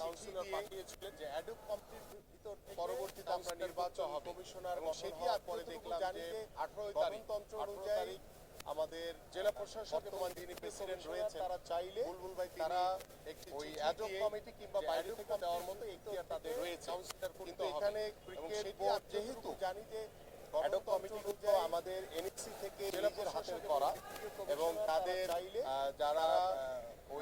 Councillor পাঠিয়েছিলেন যে অ্যাডপ কমিটির ভিতর পরবর্তীতে আমরা নির্বাচন হবে। কমিশনার সেটি আর পরে দেখলাম যে আঠারোই তারিখ অনুযায়ী আমাদের জেলা প্রশাসক এবং যিনি প্রেসিডেন্ট রয়েছেন তারা চাইলে বুলবুল ভাই তারা একটি ওই চিঠি কমিটি কিংবা বাইরে থেকে দেওয়ার মতো এখতিয়ার তাদের রয়েছে। কাউন্সিলর কিন্তু এখানে ক্রিকেট বোর্ড যেহেতু জানি যে গণতন্ত্র কমিটিগুলো আমাদের এনএসসি থেকে নিজের প্রশাসক করা এবং তাদের যারা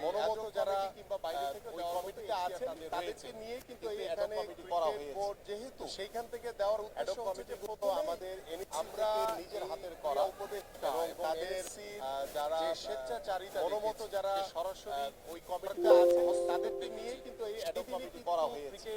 মনোমত যারা কিংবা বাইরে থেকে ওই কমিটিতে আছেন তাদেরকে নিয়ে কিন্তু এই এখানে করা হয়েছে। যেহেতু সেইখান থেকে দেওয়ার উদ্দেশ্য কমিটি আমাদের আমরা নিজের হাতের করা উপদেষ্টা এবং তাদের যারা স্বেচ্ছাচারিতা মনোমত যারা সরাসরি ওই কমিটিতে আছে তাদেরকে নিয়ে কিন্তু এই অ্যাডপ কমিটি করা হয়েছে।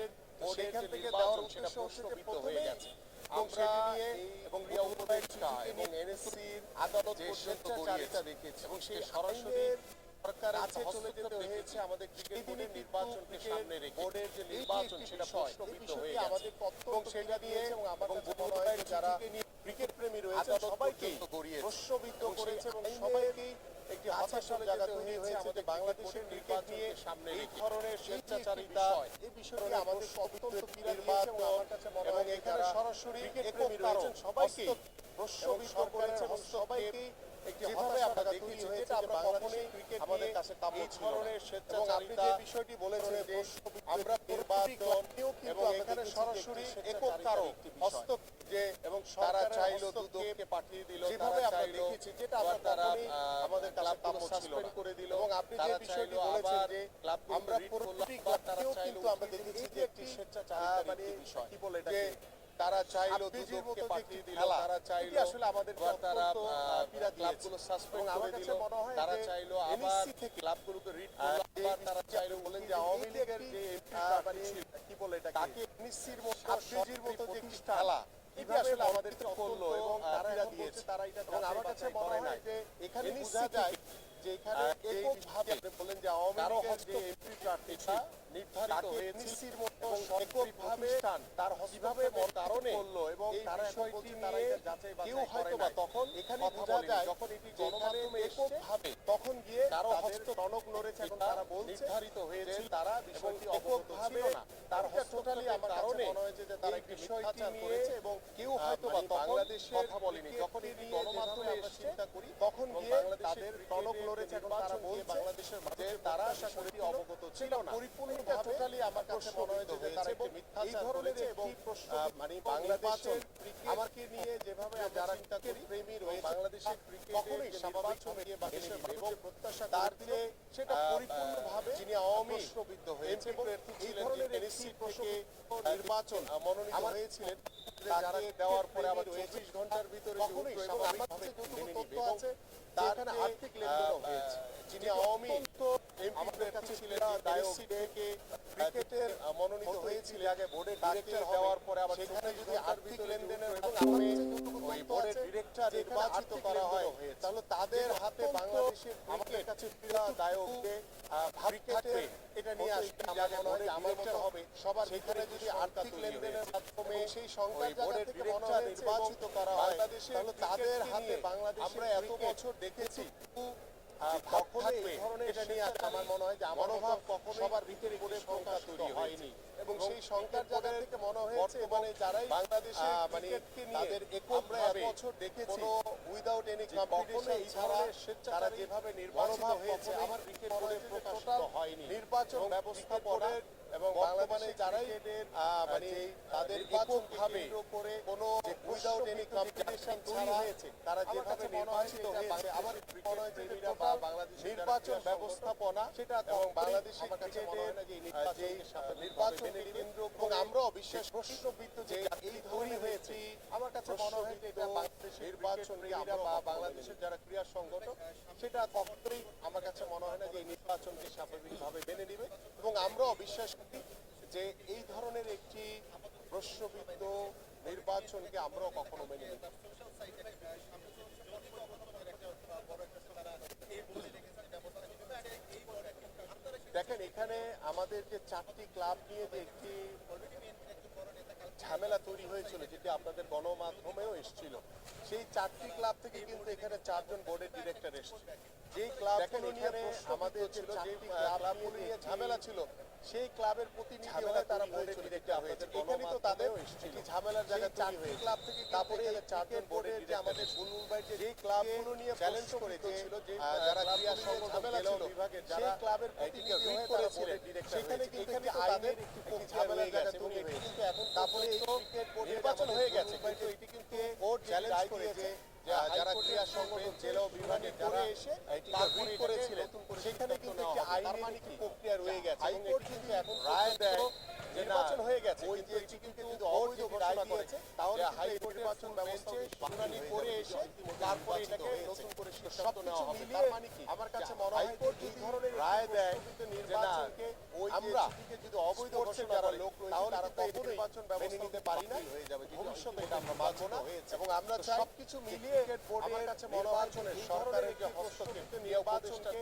সেখান থেকে দেওয়ার উদ্দেশ্য প্রশ্নবিদ্ধ হয়ে গেছে। আমরা সেটি নিয়ে এই এবং ক্রিয়া উপদেষ্টা উপদেষ্টা এবং এবং এনএসসির আদালত যে স্বেচ্ছাচারিতা গড়িয়েছে। এবং সেই সরাসরি আইনের সরকারের চলে চলে যেতে যেতে হয়েছে হয়েছে আমাদের ক্রিকেট বোর্ডের নির্বাচনকে সামনে রেখে বোর্ডের যে নির্বাচন সেটা প্রশ্নবিদ্ধ হয়ে গেছে আমাদের এবং সেটা নিয়ে এবং আমার মনে হয় যারা ক্রিকেট প্রেমী রয়েছে সবাইকে প্রশ্নবিদ্ধ করেছে এবং সবাইকেই একটি হতাশার চলে জায়গা তৈরি হয়েছে আমাদের বাংলাদেশের ক্রিকেট নিয়ে সামনে এই ধরনের স্বেচ্ছাচারিতা বিষয়, এই বিষয়টি বিষয়টি আমাদের অত্যন্ত অত্যন্ত পীড়া নির্বাচন দিয়েছে এবং আমার কাছে মনে হয়। এখানে সরাসরি ক্রিকেট প্রেমী রয়েছেন সবাইকেই প্রশ্নবিদ্ধ করেছে সবাইকে যেভাবে আমরা দেখেছি তৈরি হয়েছে যে বাংলাদেশের ক্রিকেট আমাদের কাছে কাম্য ছিল ধরনের স্বেচ্ছাচারিতা এবং আপনি যে বিষয়টি বলেছেন যে আমরা নির্বাচন নির্বাচন এবং এবং এখানে এখানে সরাসরি সরাসরি একক একক কারও কারও হস্তক্ষেপ যে এবং তারা চাইলো দুদককে পাঠিয়ে দিল যেভাবে আমরা দেখেছি যেটা আমরা তারা আমাদের। করে দিল এবং আপনি যে বিষয়টি বলেছেন যে আমরা read প্রতিটি করল, আবার তারা ক্লাবকেও কিন্তু আমরা দেখেছি যে একটি মানে বিষয় কি বলে এটাকে? তারা চাইলো দুদককে পাঠিয়ে দিল তারা চাইলো আসলে আমাদেরকে আবার তারা। ক্লাবগুলো সাসপেন্ড করে দিল। তারা চাইলো আবার ক্লাবগুলোকে করল আবার তারা চাইলো বলেন যে আওয়ামী লীগের যে কি বলে এটাকে? তাকে নিশ্চির মতো সাবসিডির মতো যে খেলা কীভাবে কীভাবে আমাদের আমাদের করল এবং তারা এখন তারা এটা আমার কাছে মনে হয় যে এখানে বোঝা যায় যে এখানে এককভাবে আপনি যে আওয়ামী লীগের যে এমপি প্রার্থী এটা নির্ধারিত হয়েছে এবং সরকারি তার কীভাবে কারণে করল এবং এই তারা বিষয়টি বিষয়টি নিয়ে এটা যাচাই বাছাই কেউ হয়তো বা তখন এখানে বোঝা যায় যখন এটি গণমাধ্যমে এককভাবে তখন গিয়ে কারও হস্ত টনক নড়েছে এবং তারা বলছে নির্ধারিত হয়েছে তারা বিষয়টি এককভাবে না। তার এটা আমার কারণে মনে হয়েছে যে তারা একটি বিষয়টি নিয়ে এবং কেউ আহ, হয়তো বা মানে কথা বলেনি। যখন এটি গণমাধ্যমে যেভাবে আমরা এসছে চিন্তা করি, তখন গিয়ে বাংলাদেশের তাদের টনক এবং তারা বলছে বাংলাদেশের অবগত ছিল না। পরিপূর্ণভাবে এটা টোটালি আমার কাছে মনে হয়েছে যে তারা একটি মিথ্যাচার এই ধরনের একটি প্রশ্ন মানে বাংলাদেশের আমাকে নিয়ে যেভাবে যারা ক্রিকেট প্রেমী রয়েছে বাংলাদেশের ক্রিকেটের কখনোই যে স্বাভাবিকভাবে বা দেশের এবং প্রত্যাশা তার যে সেটা পরিপূর্ণভাবে যিনি আওয়ামী প্রশ্নবিদ্ধ হয়েছে এই ধরনের প্রশ্নবিদ্ধ থেকে নির্বাচন মনোনীত হয়েছিলেন যারা দেওয়ার পরে আবার 24 ঘণ্টার ভিতরে কখনোই স্বাভাবিকভাবে তথ্য আছে এখানে আর্থিক লেনদেনও হয়েছে। যিনি আওয়ামী আমাদের কাছে ছিলেন NSC থেকে ক্রিকেটের মনোনীত হয়েছিল বোর্ডের তাকে ডিরেক্টর দেওয়ার পরে আবার সেখানে যদি আর্থিক লেনদেনের এবং আমার ওই যতটুকু ডিরেক্টর নির্বাচিত করা হয়। তাহলে তাদের হাতে বাংলাদেশের আমাদের কাছে দায়ক যে ভাব এটা নিয়ে আসলে আমার মনে হয় মতো হবে। সবার সেখানে যদি আর্থিক লেনদেনের মাধ্যমে সেই সংখ্যার ওই বোর্ডের ডিরেক্টর নির্বাচিত করা হয়, তাহলে তাদের হাতে বাংলাদেশের আমরা এত বছর দেখেছি। কখনো এই ধরনের এটা নিয়ে আসলে আমার মনে হয় যে আমার মনোভাব কখনো সবার ভিতরে করে প্রকাশ তৈরি হয়নি। এবং সেই সংখ্যার জায়গা থেকে মনে হয়েছে মানে যারাই বাংলাদেশের মানে তাদের একক বছর দেখেছি উইদাউট এনি কম্পিটিশন ছাড়া তারা যেভাবে নির্বাচিত হয়েছে আমার ক্রিকেট বোর্ডের প্রকাশিত হয়নি। নির্বাচন ব্যবস্থাপনা এবং বাংলাদেশে যারাই মানে তাদের এককভাবে করে কোনো উইদাউট এনি কম্পিটিশন ছাড়া হয়েছে তারা যেভাবে নির্বাচিত হয়েছে আমার মনে হয় যে বা বাংলাদেশ নির্বাচন ব্যবস্থাপনা সেটা এবং বাংলাদেশের ক্রিকেটের যে নির্বাচন কেন্দ্র এবং আমরাও বিশ্বাস প্রশ্নবিদ্ধ যে এই তৈরি হয়েছে আমার কাছে মনে হয় যে এটা নির্বাচন বা বাংলাদেশের যারা ক্রীড়া সংগঠন সেটা কখনোই আমার কাছে মনে হয় না যে এই নির্বাচনকে স্বাভাবিকভাবে মেনে নেবে এবং আমরাও বিশ্বাস যে এই ধরনের একটি প্রশ্নবিদ্ধ নির্বাচনকে আমরাও কখনো মেনে নেব দেখেন এখানে আমাদের যে চারটি ক্লাব নিয়ে যে একটি ঝামেলা তৈরি হয়েছিল যেটি আপনাদের গণমাধ্যমেও এসেছিল সেই চারটি ক্লাব থেকে কিন্তু এখানে চারজন বোর্ডের ডিরেক্টর এসেছে। যেই ক্লাব দেখেন, এখানে আমাদের চারটি ক্লাব নিয়ে যে ঝামেলা ছিল সেই ক্লাবের প্রতিনিধি হয়ে তারা বোর্ডের ডিরেক্টর হয়েছে এখানেই তো তাদের একটি ঝামেলার জায়গা চারটি ক্লাব থেকে তারপরে চারজন বোর্ডের যে আমাদের যে ক্লাবগুলো নিয়ে চ্যালেঞ্জ করেছে, যারা ক্লাবগুলো ক্রীড়া সংগঠন ঝামেলা ছিল সেই ক্লাবের প্রতিনিধি হয়ে তারা ডিরেক্টর সেখানে কিন্তু এখানে একটি তাদের ঝামেলার জায়গা তৈরি হয়েছে কিন্তু এখন তারপরে তো ক্রিকেট নির্বাচন হয়ে গেছে কিন্তু এটি কিন্তু বোর্ড চ্যালেঞ্জ করেছে। যারা ক্রীড়া সংগঠন জেলা ও বিভাগে যারা এসে তারপরে করেছিলেন সেখানে কিন্তু একটি আইনের মানে? প্রক্রিয়া রয়ে গেছে। হাইকোর্ট কিন্তু এখন রায় দেয় নির্বাচন হয়ে গেছে ওই যে কিন্তু অবৈধ ঘোষণা করেছে। তাহলে হাইকোর্ট নির্বাচন ব্যবস্থা শুনানি করে এসে তারপরে এটাকে নতুন করে সিদ্ধান্ত নেওয়া হবে। তার মানে কি? আমার কাছে মনে হয় যদি ধরনের রায় দেয় নির্বাচনকে ওই আমরা যদি অবৈধ ঘোষণা যারা করে, লোক রয়েছে তাহলে তারা কখনোই নির্বাচন ব্যবস্থা নিতে পারি না। হয়ে যাবে ভবিষ্যতে এটা আমরা মানব না। এবং আমরা চাই সবকিছু মিলিয়ে আমার কাছে মনে হয় সরকারের যে হস্তক্ষেপ নির্বাচনকে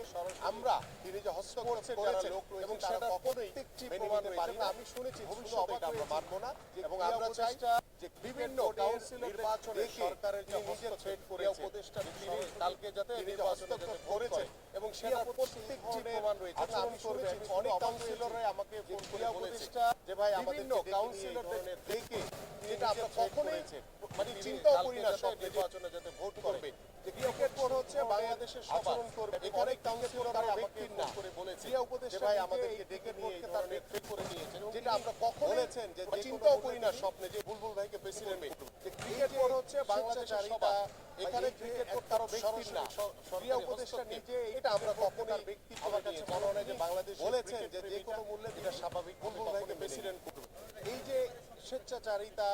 আমরা তিনি যে হস্তক্ষেপ যারা করেছেন লোক রয়েছে এবং তারা কখনোই মেনে প্রমাণ নিতে পারি না। আমি শুনেছি ভবিষ্যতে এটা আমরা মানব না এবং আমরা চাই যে বিভিন্ন কাউন্সিলর নির্বাচনে সরকারের যে হস্তক্ষেপ করেছে উপদেষ্টা কালকে যাতে ভোট করেছে এবং সেটা প্রত্যেকটি প্রমাণ রয়েছে। আমি করবে। শুনেছি অনেক কাউন্সিলররাই আমাকে ফোন করে বলেছে যে ভাই আমাদের কাউন্সিলরদের দেখে যেটা আমরা কখনোই মানে চিন্তাও করি না সব নির্বাচনে যাতে ভোট করবে যে ক্রিকেট বোর্ড হচ্ছে বাংলাদেশের আচরণ করবে। এখানে কাউন্সিলর আমাকে না। করে বলেছে যে উপদেষ্টা ভাই আমাদেরকে ডেকে নিয়ে তার নেতৃত্ব করে দিয়েছেন যেটা আমরা কখনো বলেছেন যে চিন্তাও করি না স্বপ্নে যে বুলবুল ভাইকে প্রেসিডেন্ট যে ক্রিকেট বোর্ড হচ্ছে বাংলাদেশের সবার এখানে ক্রিকেট বোর্ড একটা ব্যক্তির না। ক্রীড়া উপদেষ্টা নিজে এটা আমরা কখনোই কখনোই ব্যক্তি আমার কাছে মনে হয় যে বাংলাদেশ বলেছেন যে যে কোনো মূল্যে এটা স্বাভাবিক বুলবুল ভাইকে প্রেসিডেন্ট প্রেসিডেন্ট এই যে স্বেচ্ছাচারিতা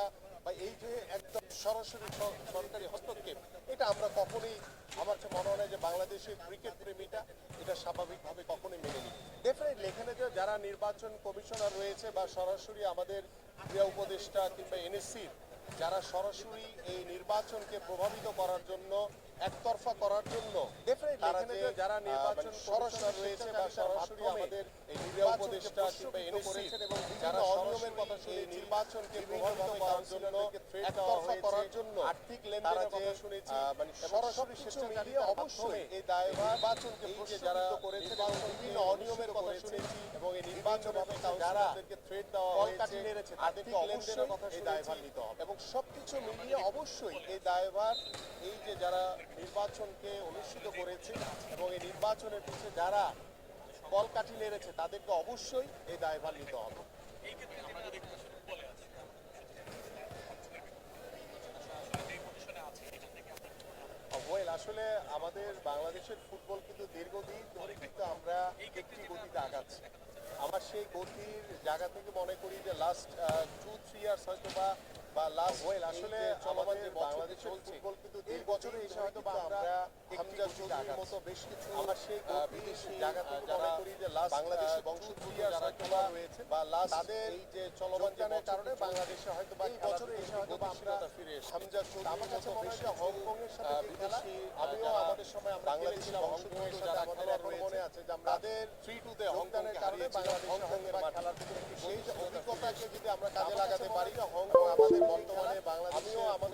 বা এই যে একদম সরাসরি সরকারি হস্তক্ষেপ এটা আমরা কখনোই আমার কাছে মনে হয় যে বাংলাদেশের ক্রিকেট প্রেমীটা এটা স্বাভাবিকভাবে কখনোই মেনে নিই ডেফিনেটলি এখানে যে যারা নির্বাচন কমিশনার রয়েছে বা সরাসরি আমাদের ক্রীড়া উপদেষ্টা কিংবা এনএসসির যারা সরাসরি এই নির্বাচনকে প্রভাবিত করার জন্য একতরফা করার জন্য তারা যারা নির্বাচন মানে সরাসরি রয়েছে বা সরাসরি আমাদের এই এই ক্রীড়া নির্বাচনকে উপদেষ্টা কিংবা এনএসসি এবং যারা অনিয়মের কথা এই নির্বাচনকে প্রভাবিত করার জন্য দেওয়া একতরফা করার জন্য আর্থিক লেনদেনের কথা শুনেছি, মানে সরাসরি অবশ্যই এই দায়ভার নির্বাচনকে যারা করেছেন এবং বিভিন্ন অনিয়মের কথা শুনেছি এবং এই নির্বাচন যারা থ্রেট দেওয়া হয়েছে আর্থিক লেনদেনের কথা এই দায়ভার নিতে হবে। এবং সবকিছু মিলিয়ে অবশ্যই এই দায়ভার এই যে যারা নির্বাচনকে অনুষ্ঠিত করেছে এবং এই নির্বাচনের পিছনে যারা কলকাঠি নেড়েছে তাদেরকে অবশ্যই এই দায়ভার নিতে হবে। আসলে আমাদের বাংলাদেশের ফুটবল কিন্তু দীর্ঘদিন ধরে কিন্তু আমরা একটি গতিতে আগাচ্ছি। আমার সেই গতির জায়গা থেকে মনে করি যে লাস্ট টু থ্রি ইয়ার্স হয়তো বা বা লাস্ট ওয়েল আসলে চলমান যে বাংলাদেশের ফুটবল কিন্তু এই বছরে এসে হয়তো বা আমরা হামজা চৌধুরীর মতো বেশ কিছু আমার সেই বিদেশি জায়গা থেকে করি যে লাস্ট বাংলাদেশের বংশোদ্ভূত যারা খেলা রয়েছে বা লাস্ট তাদের এই যে চলমান জানের কারণে বাংলাদেশে হয়তো বা এই বছরে এসে হয়তো বা আমরা ফিরে হামজা চৌধুরী আমার কাছে মনে হয় হংকং এর সাথে খেলা আমিও আমাদের সময় আমরা বাংলাদেশের বংশোদ্ভূত এর সাথে আমাদের মনে আছে যে আমরা তাদের থ্রি তে হংকংয়ের কারণে আমরা কাজে লাগাতে পারি হংকং আমাদের বর্তমানে বাংলাদেশ আমরা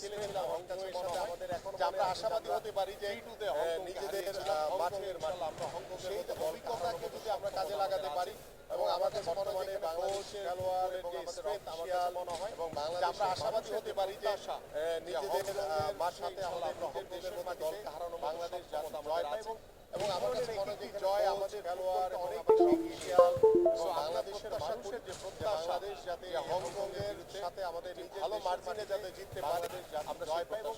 খেলেছিলাম হংকং এর সাথে আমাদের এখন যে আমরা আশাবাদী হতে পারি যে নিজেদের মাঠের আমরা যদি আমরা কাজে লাগাতে পারি এবং আমাদের বর্তমানে বাংলাদেশের খেলোয়াড় এবং আমাদের আমাদের মনে হয় এবং বাংলাদেশ আমরা আশাবাদী হতে পারি যে নিজেদের মাঠে নিজেদের মধ্যে দলকে হারানো বাংলাদেশ জয় এবং এবং আমার কাছে মনে হয় জয় আমাদের খেলোয়াড় অনেক অফিসিয়াল এবং বাংলাদেশের মানুষের যে প্রত্যাশা বাংলাদেশ যাতে হংকং এর সাথে আমাদের ভালো মার্জিনে যাতে জিততে পারে আমরা জয় পাই এবং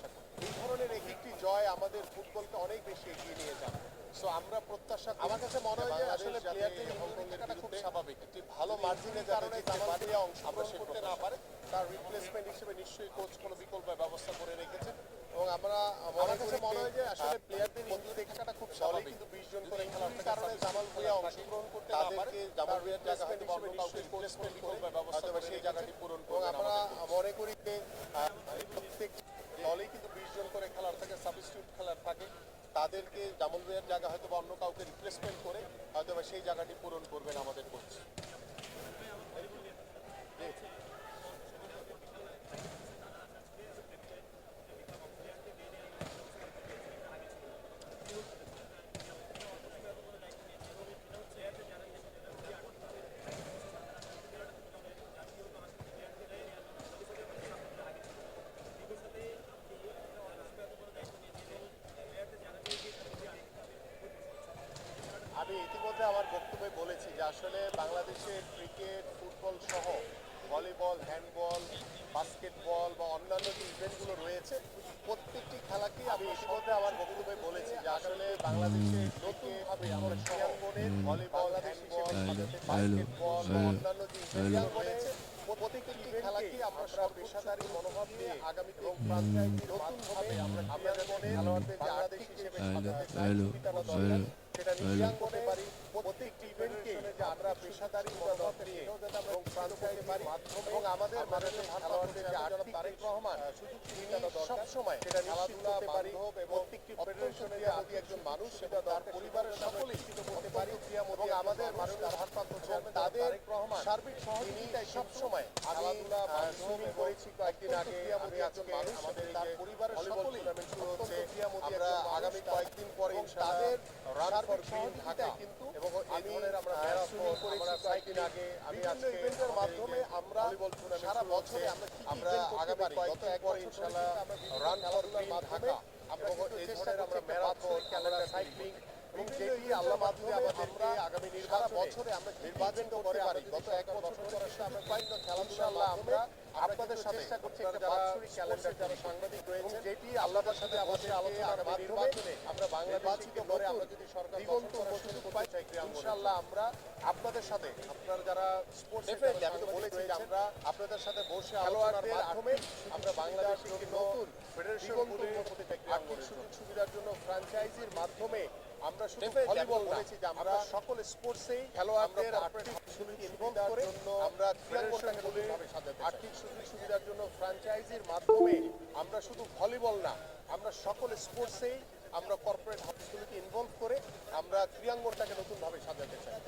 এই ধরনের এক একটি জয় আমাদের ফুটবলকে অনেক বেশি এগিয়ে নিয়ে যাবে। সো আমরা প্রত্যাশা আমার কাছে মনে হয় যে আসলে প্লেয়ারদের হংকংয়ের খুব স্বাভাবিক। একটি ভালো মার্জিনে যাতে জিততে পারে আমরা সে করতে না পারে। তার রিপ্লেসমেন্ট হিসেবে নিশ্চয়ই কোচ কোনো বিকল্প ব্যবস্থা করে রেখেছেন এবং আমরা আমার কাছে মনে হয় যে আসলে প্লেয়ারদের ইঞ্জুরি থাকাটা খুব স্বাভাবিক কিন্তু বিশ জন করে খেলার কারণে জামাল ভুঁইয়া অংশগ্রহণ করতে না পারে জামাল ভুঁইয়ার জায়গা হয়তো অন্য কাউকে রিপ্লেসমেন্ট করে ব্যবস্থা করে সেই জায়গাটি পূরণ করবে আমরা মনে করি যে প্রত্যেক দলেই কিন্তু বিশ জন করে খেলার থাকে সাবস্টিটিউট খেলার থাকে তাদেরকে জামাল ভুঁইয়ার জায়গা হয়তো বা অন্য কাউকে রিপ্লেসমেন্ট করে হয়তো বা সেই জায়গাটি পূরণ করবেন আমাদের কোচ ইতিমধ্যে আমার বক্তব্যে বলেছি যে আসলে বাংলাদেশের ক্রিকেট ফুটবল সহ ভলিবল হ্যান্ডবল বাস্কেটবল বা অন্যান্য যে ইভেন্টগুলো রয়েছে প্রত্যেকটি খেলাকেই আমি ইতিমধ্যে আমার বক্তব্যে বলেছি যে আসলে বাংলাদেশের নতুনভাবে আমরা ক্রীড়াঙ্গনের ভলিবল হ্যান্ডবল বাস্কেটবল বা অন্যান্য যে ইভেন্টগুলো রয়েছে প্রত্যেকটি খেলাকেই আমরা সব পেশাদারি মনোভাব নিয়ে আগামীতে এবং নতুনভাবে আমরা খেলোয়াড়দের যে আর্থিক হিসেবে সাজাতে চাই, দরকার, সেটা নিশ্চিত করতে পারি প্রত্যেকটি ইভেন্টকে যে আমরা পেশাদারি মনোভাব নিয়ে এবং ফ্রাঞ্চাইজির মাধ্যমে এবং আমাদের মাননীয় খেলোয়াড়দের যে আর্থিক তারেক রহমান সুযোগ সুবিধাটা সব সেটা নিশ্চিত করতে পারি প্রত্যেকটি ফেডারেশনে যে আমি একজন মানুষ সেটা তার পরিবারের সকলে নিশ্চিত করতে পারি। এবং আমাদের মাননীয় ভারপ্রাপ্ত চেয়ারম্যান তাদের রহমান সার্বিক সহযোগিতায় সব সময় আমি সুইমিং করেছি কয়েকদিন আগে আমি মানুষ আমাদের তার পরিবারের সকলে শুরু হচ্ছে। আমরা আগামী কয়েকদিন পরে তাদের রান ফর গ্রিন ঢাকা। কিন্তু এবং এই ধরনের আমরা ম্যারাথন করেছি কয়েকদিন আগে আমি আজকে ইভেন্টের মাধ্যমে আমরা সারা বছরে আমরা আমরা আগামী কয়েকদিন পরে ইনশাআল্লাহ রান ফর গ্রিন ঢাকা। আমরা এই ধরনের আমরা ম্যারাথন আমরা সাইক্লিং এবং যেটি আল্লাহ মাধ্যমে আমাদেরকে আগামী আমরা নির্বাচন করতে পারি। গত এক বছর ধরে আমরা কয়েকটা খেলাধুলা আমরা আপনাদের সাথে চেষ্টা করছি একটা বাৎসরিক ক্যালেন্ডার যারা সাংবাদিক রয়েছে যেটি আল্লাহর সাথে আমাদের আলোচনার মাধ্যমে আমরা বাংলাদেশিত করে আমরা যদি সরকার দিগন্ত সুযোগ পাই ইনশাআল্লাহ আমরা আপনাদের সাথে আপনারা যারা স্পোর্টস আমি তো বলেছি যে আমরা আপনাদের সাথে বসে আলোচনার মাধ্যমে আমরা বাংলাদেশের একটি নতুন ফেডারেশন আর্থিক সুযোগ সুবিধার জন্য ফ্র্যাঞ্চাইজির মাধ্যমে আমরা শুধু ভলিবল বলেছি যে আমরা সকল স্পোর্টসেই খেলোয়াড়দের আর্থিক ইনভলভ করে আমরা নতুনভাবে আর্থিক সুযোগ সুবিধার জন্য ফ্র্যাঞ্চাইজির মাধ্যমে আমরা শুধু ভলিবল না, আমরা সকল স্পোর্টসেই আমরা কর্পোরেট হাউসগুলিকে ইনভলভ করে আমরা ক্রীড়াঙ্গনটাকে নতুনভাবে সাজাতে চাই।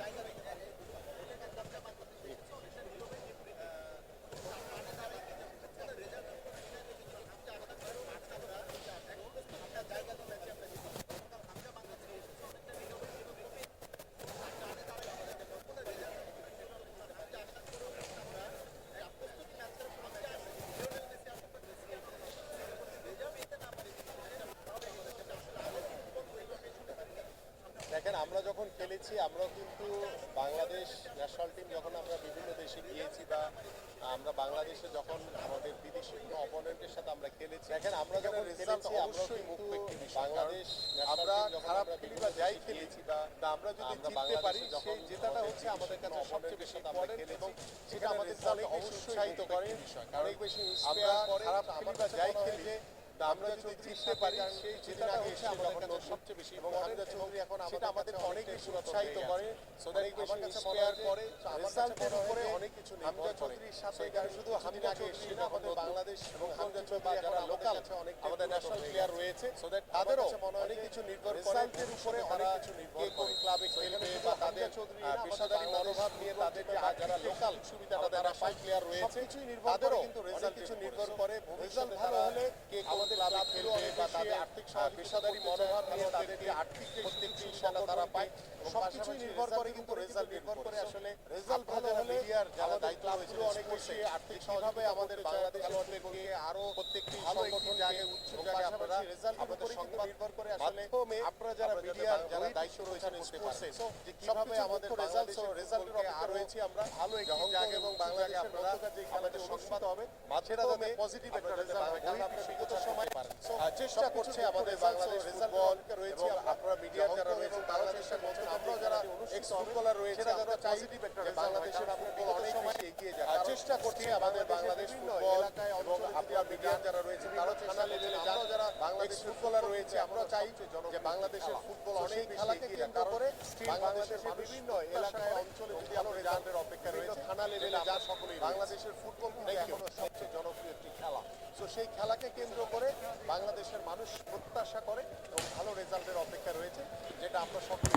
আমরা যখন খেলেছি আমরা কিন্তু বাংলাদেশ ন্যাশনাল টিম যখন আমরা বিভিন্ন দেশে গিয়েছি বা আমরা বাংলাদেশে যখন আমাদের বিদেশি কোনো অপোনেন্টের সাথে আমরা খেলেছি দেখেন আমরা যখন খেলেছি আমরা কিন্তু বাংলাদেশ আমরা খারাপ খেলি বা যাই খেলেছি বা আমরা যদি জিততে পারি সেই জেতাটা হচ্ছে আমাদের কাছে সবচেয়ে বেশি ইম্পর্টেন্ট এবং সেটা আমাদের অনেক বেশি উৎসাহিত করে অনেক বেশি আমরা খারাপ খেলি বা যাই খেলি তা আমরা যদি জিততে পারি সেই জেতাটা হচ্ছে আমাদের কাছে সবচেয়ে বেশি এবং হামজা চৌধুরী এখন সেটা আমাদের অনেক বেশি উৎসাহিত করে। সো আমার কাছে ইন্সপায়ার করে রেজাল্টের উপরে অনেক কিছু নেই। হামজা চৌধুরীর সাথে এখানে শুধু হামজা চৌধুরী না আমাদের বাংলাদেশ এবং হামজা চৌধুরী যারা লোকাল অনেক আমাদের ন্যাশনাল প্লেয়ার রয়েছে সো দ্যাট তাদেরও অনেক কিছু নির্ভর করে রেজাল্টের উপরে অনেক কিছু নির্ভর কোন ক্লাবে খেলবে বা তাদের পেশাদারি মনোভাব নিয়ে তাদের যারা লোকাল সুবিধাটা যারা পাই প্লেয়ার রয়েছে তাদেরও কিন্তু রেজাল্ট কিছু নির্ভর করে রেজাল্ট ভালো হলে কে আমাদের ক্লাবে খেলবে বা তাদের আর্থিক পেশাদারি মনোভাব নিয়ে তাদের যে আর্থিক প্রত্যেকটি সুবিধা তারা পায় সবকিছু নির্ভর করে কিন্তু রেজাল্ট নির্ভর করে। আসলে রেজাল্ট ভালো হলে যারা দায়িত্ব রয়েছে অনেক বেশি আর্থিক কীভাবে আমাদের বাংলাদেশ খেলোয়াড়দেরকে আরও প্রত্যেকটি সংগঠন জায়গায় উচ্চ জায়গায় আপনারা রেজাল্ট আমাদের সংবাদ নির্ভর করে আসলে আপনারা যারা মিডিয়ার যারা দায়িত্ব রয়েছেন স্পোর্টসে যে কীভাবে আমাদের রেজাল্ট রেজাল্টের অপেক্ষা রয়েছি আমরা ভালো একটি জায়গা এবং বাংলাদেশে আপনারা যে আমাদের সংবাদ হবে সেটা যাতে পজিটিভ একটা রেজাল্ট হয় কারণ আপনারা বিগত চেষ্টা করছে আমাদের বাংলাদেশ মিডিয়ার যারা রয়েছে তারা চেষ্টা করছেন। যারা রয়েছে বাংলাদেশের চেষ্টা করছি আমাদের বাংলাদেশ ফুটবল এবং আপনারা মিডিয়ার যারা রয়েছে তারাও থানা লেভেলে যারা যারা বাংলাদেশ ফুটবলার রয়েছে আমরা চাই যে বাংলাদেশের ফুটবল অনেক খেলাকে কেন্দ্র করে বাংলাদেশের বিভিন্ন এলাকায় অঞ্চলে যদি আমরা রেজাল্টের অপেক্ষা রয়েছে থানা লেভেলে যা সকলেই বাংলাদেশের ফুটবল কিন্তু সবচেয়ে জনপ্রিয় একটি খেলা। তো সেই খেলাকে কেন্দ্র করে বাংলাদেশের মানুষ প্রত্যাশা করে এবং ভালো রেজাল্টের অপেক্ষা রয়েছে যেটা আমরা সকলে